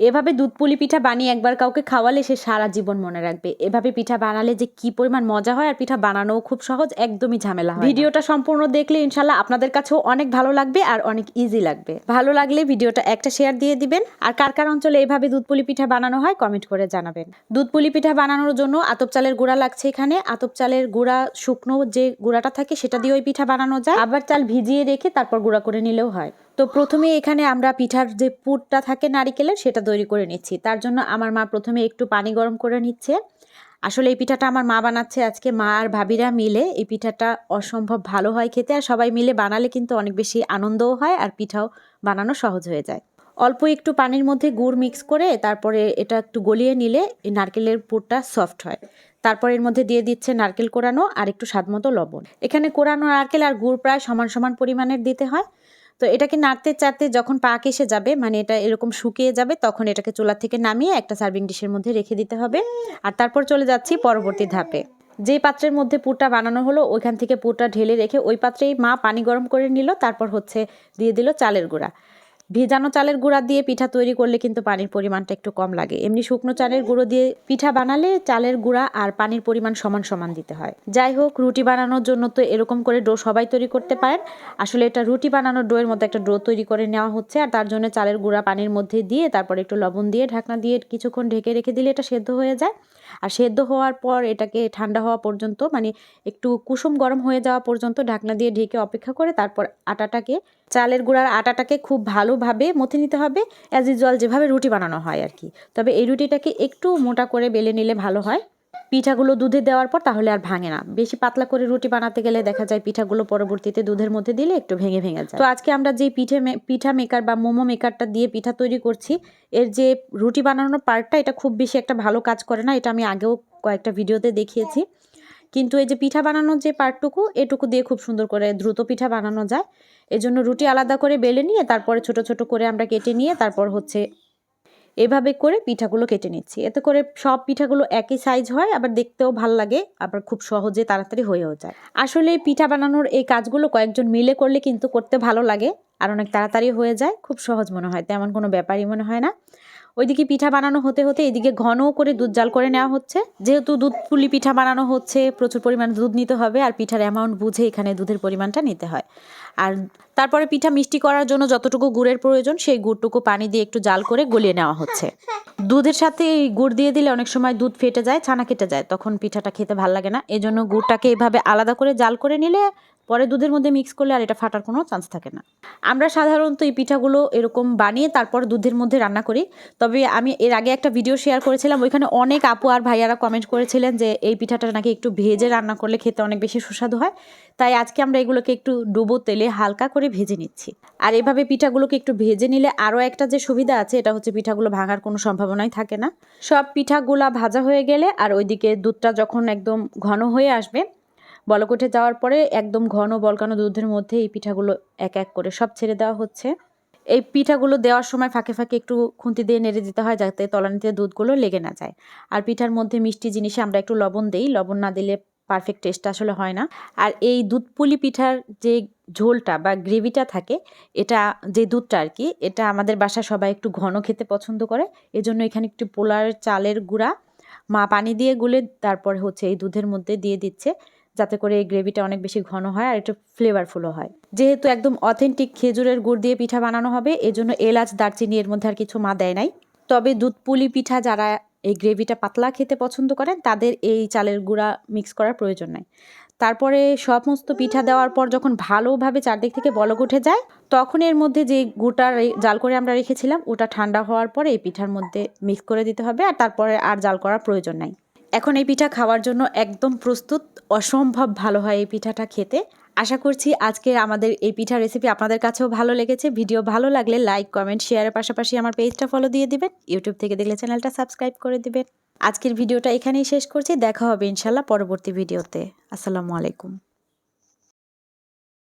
এভাবে দুধ পুলি পিঠা বানিয়ে একবার কাউকে খাওয়ালে সে সারা জীবন মনে রাখবে। এভাবে পিঠা বানালে যে কি পরিমাণ মজা হয় আর পিঠা বানানোও খুব সহজ, একদমই ঝামেলা ভিডিওটা সম্পূর্ণ দেখলে ইনশাল্লাহ আপনাদের কাছেও অনেক ভালো লাগবে আর অনেক ইজি লাগবে। ভালো লাগলে ভিডিওটা একটা শেয়ার দিয়ে দিবেন। আর কার কার অঞ্চলে এভাবে দুধ পুলি পিঠা বানানো হয় কমেন্ট করে জানাবেন। দুধ পুলি পিঠা বানানোর জন্য আতপ চালের গুঁড়া লাগছে এখানে। আতপ চালের গুঁড়া, শুকনো যে গুঁড়াটা থাকে সেটা দিয়ে ওই পিঠা বানানো যায়। আবার চাল ভিজিয়ে রেখে তারপর গুঁড়া করে নিলেও হয়। তো প্রথমে এখানে আমরা পিঠার যে পুরটা থাকে নারিকেলের সেটা তৈরি করে নিচ্ছি। তার জন্য আমার মা প্রথমে একটু পানি গরম করে নিচ্ছে। আসলে এই পিঠাটা আমার মা বানাচ্ছে আজকে। মা আর ভাবিরা মিলে এই পিঠাটা অসম্ভব ভালো হয় খেতে। আর সবাই মিলে বানালে কিন্তু অনেক বেশি আনন্দও হয় আর পিঠাও বানানো সহজ হয়ে যায়। অল্প একটু পানির মধ্যে গুড় মিক্স করে তারপরে এটা একটু গলিয়ে নিলে এই নারকেলের পুরটা সফট হয়। তারপর এর মধ্যে দিয়ে দিচ্ছে নারকেল কোরানো আর একটু স্বাদমতো লবণ। এখানে কোরানো নারকেল আর গুড় প্রায় সমান সমান পরিমাণের দিতে হয়। তো এটাকে নাড়তে চাড়তে যখন পাক এসে যাবে মানে এটা এরকম শুকিয়ে যাবে, তখন এটাকে চুলা থেকে নামিয়ে একটা সার্ভিং ডিশের মধ্যে রেখে দিতে হবে। আর তারপর চলে যাচ্ছি পরবর্তী ধাপে। যে পাত্রের মধ্যে পুরটা বানানো হলো, ওইখান থেকে পুরটা ঢেলে রেখে ওই পাত্রেই মা পানি গরম করে নিল, তারপর হচ্ছে দিয়ে দিল চালের গুঁড়া। ভেজানো চালের গুঁড়া দিয়ে পিঠা তৈরি করলে কিন্তু পানির পরিমাণটা একটু কম লাগে। এমনি শুকনো চালের গুঁড়ো দিয়ে পিঠা বানালে চালের গুঁড়া আর পানির পরিমাণ সমান সমান দিতে হয়। যাই হোক, রুটি বানানোর জন্য তো এরকম করে ডো সবাই তৈরি করতে পারেন। আসলে এটা রুটি বানানোর ডোয়ের মধ্যে একটা ডো তৈরি করে নেওয়া হচ্ছে আর তার জন্য চালের গুঁড়া পানির মধ্যে দিয়ে তারপর একটু লবণ দিয়ে ঢাকনা দিয়ে কিছুক্ষণ ঢেকে রেখে দিলে এটা সেদ্ধ হয়ে যায়। আর সেদ্ধ হওয়ার পর এটাকে ঠান্ডা হওয়া পর্যন্ত মানে একটু কুসুম গরম হয়ে যাওয়া পর্যন্ত ঢাকনা দিয়ে ঢেকে অপেক্ষা করে তারপর আটাটাকে চালের গুঁড়ার আটাটাকে খুব ভালোভাবে মথে নিতে হবে অ্যাজ ইউজুয়াল যেভাবে রুটি বানানো হয় আর কি। তবে এই রুটিটাকে একটু মোটা করে বেলে নিলে ভালো হয়। পিঠাগুলো দুধে দেওয়ার পর তাহলে আর ভাঙে না। বেশি পাতলা করে রুটি বানাতে গেলে দেখা যায় পিঠাগুলো পরবর্তীতে দুধের মধ্যে দিলে একটু ভেঙে ভেঙে যায়। তো আজকে আমরা যে পিঠে পিঠা মেকার বা মোমো মেকারটা দিয়ে পিঠা তৈরি করছি, এর যে রুটি বানানোর পার্টটা এটা খুব বেশি একটা ভালো কাজ করে না, এটা আমি আগেও কয়েকটা ভিডিওতে দেখিয়েছি। কিন্তু এই যে পিঠা বানানোর যে পার্টটুকু এটুকু দিয়ে খুব সুন্দর করে দ্রুত পিঠা বানানো যায়। এজন্য রুটি আলাদা করে বেলে নিয়ে তারপরে ছোট ছোট করে আমরা কেটে নিয়ে তারপর হচ্ছে এভাবে করে পিঠাগুলো কেটে নিচ্ছি। এতে করে সব পিঠাগুলো একই সাইজ হয়, আবার দেখতেও ভালো লাগে, আবার খুব সহজে তাড়াতাড়ি হয়েও যায়। আসলে পিঠা বানানোর এই কাজগুলো কয়েকজন মিলে করলে কিন্তু করতে ভালো লাগে, আর অনেক তাড়াতাড়ি হয়ে যায়, খুব সহজ মনে হয়, তেমন কোনো ব্যাপারই মনে হয় না। ওইদিকে পিঠা বানানো হতে হতে এদিকে ঘন করে দুধ জাল করে নেওয়া হচ্ছে। যেহেতু দুধ পুলি পিঠা বানানো হচ্ছে, প্রচুর পরিমাণে দুধ নিতে হবে আর পিঠার অ্যামাউন্ট বুঝে এখানে দুধের পরিমাণটা নিতে হয়। আর তারপরে পিঠা মিষ্টি করার জন্য যতটুকু গুড়ের প্রয়োজন, সেই গুড়টুকু পানি দিয়ে একটু জাল করে গলিয়ে নেওয়া হচ্ছে। দুধের সাথে এই গুড় দিয়ে দিলে অনেক সময় দুধ ফেটে যায়, ছানা কেটে যায়, তখন পিঠাটা খেতে ভালো লাগে না। এই জন্য গুড়টাকে এভাবে আলাদা করে জাল করে নিলে পরে দুধের মধ্যে মিক্স করলে আর এটা ফাটার কোনো চান্স থাকে না। আমরা সাধারণত এই পিঠাগুলো এরকম বানিয়ে তারপর দুধের মধ্যে রান্না করি। তবে আমি এর আগে একটা ভিডিও শেয়ার করেছিলাম, ওইখানে অনেক আপু আর ভাইয়ারা কমেন্ট করেছিলেন যে এই পিঠাটা নাকি একটু ভেজে রান্না করলে খেতে অনেক বেশি সুস্বাদু হয়। তাই আজকে আমরা এগুলোকে একটু ডুবো তেলে হালকা করে ভেজে নিচ্ছি। আর এভাবে পিঠাগুলোকে একটু ভেজে নিলে আরও একটা যে সুবিধা আছে, এটা হচ্ছে পিঠাগুলো ভাঙার কোনো সম্ভাবনাই থাকে না। সব পিঠাগুলা ভাজা হয়ে গেলে আর ওইদিকে দুধটা যখন একদম ঘন হয়ে আসবে বলক উঠে যাওয়ার পরে একদম ঘন বলকানো দুধের মধ্যে এই পিঠাগুলো এক এক করে সব ছেড়ে দেওয়া হচ্ছে। এই পিঠাগুলো দেওয়ার সময় ফাঁকে ফাঁকে একটু খুন্তি দিয়ে নেড়ে দিতে হয় যাতে তলানিতে দুধগুলো লেগে না যায়। আর পিঠার মধ্যে মিষ্টি জিনিসে আমরা একটু লবণ দেই। লবণ না দিলে পারফেক্ট টেস্ট আসলে হয় না। আর এই দুধ পুলি পিঠার যে ঝোলটা বা গ্রেভিটা থাকে, এটা যে দুধটা আর কি, এটা আমাদের বাসায় সবাই একটু ঘন খেতে পছন্দ করে। এজন্য এখানে একটু পোলার চালের গুঁড়া, মা পানি দিয়ে গুলে তারপর হচ্ছে এই দুধের মধ্যে দিয়ে দিচ্ছে। যাতে করে এই গ্রেভিটা অনেক বেশি ঘন হয় আর একটু ফ্লেভারফুলও হয়। যেহেতু একদম অথেন্টিক খেজুরের গুড় দিয়ে পিঠা বানানো হবে, এজন্য এলাচ, দারচিনি এর মধ্যে আর কিছু মা দেয় নাই। তবে দুধ পুলি পিঠা যারা এই গ্রেভিটা পাতলা খেতে পছন্দ করেন, তাদের এই চালের গুঁড়া মিক্স করার প্রয়োজন নাই। তারপরে সমস্ত পিঠা দেওয়ার পর যখন ভালোভাবে চারদিক থেকে বলক উঠে যায়, তখন এর মধ্যে যে গুড়টা রে- জাল করে আমরা রেখেছিলাম, ওটা ঠান্ডা হওয়ার পরে এই পিঠার মধ্যে মিক্স করে দিতে হবে আর তারপরে আর জাল করার প্রয়োজন নাই। এখন এই পিঠা খাওয়ার জন্য একদম প্রস্তুত। অসম্ভব ভালো হয় এই পিঠাটা খেতে। আশা করছি আজকে আমাদের এই পিঠা রেসিপি আপনাদের কাছেও ভালো লেগেছে। ভিডিও ভালো লাগলে লাইক কমেন্ট শেয়ারের পাশাপাশি আমার পেজটা ফলো দিয়ে দিবেন। ইউটিউব থেকে দেখলে চ্যানেলটা সাবস্ক্রাইব করে দিবেন। আজকের ভিডিওটা এখানেই শেষ করছি। দেখা হবে ইনশাল্লাহ পরবর্তী ভিডিওতে আসসালামু আলাইকুম।